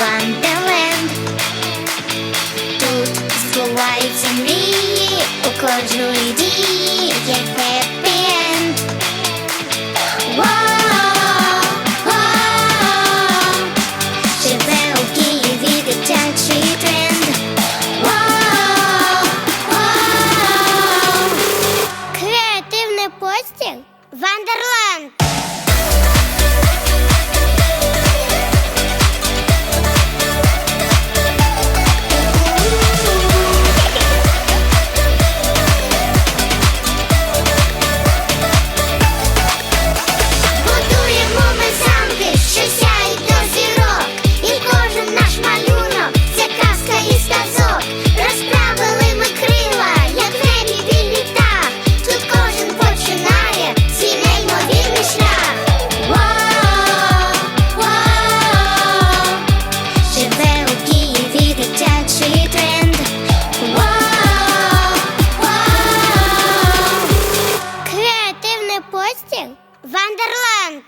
Вандерленд. Тут збуваються мрії у кожної Найновіший тренд. Вау, вау! Креативний постір Вандерланд.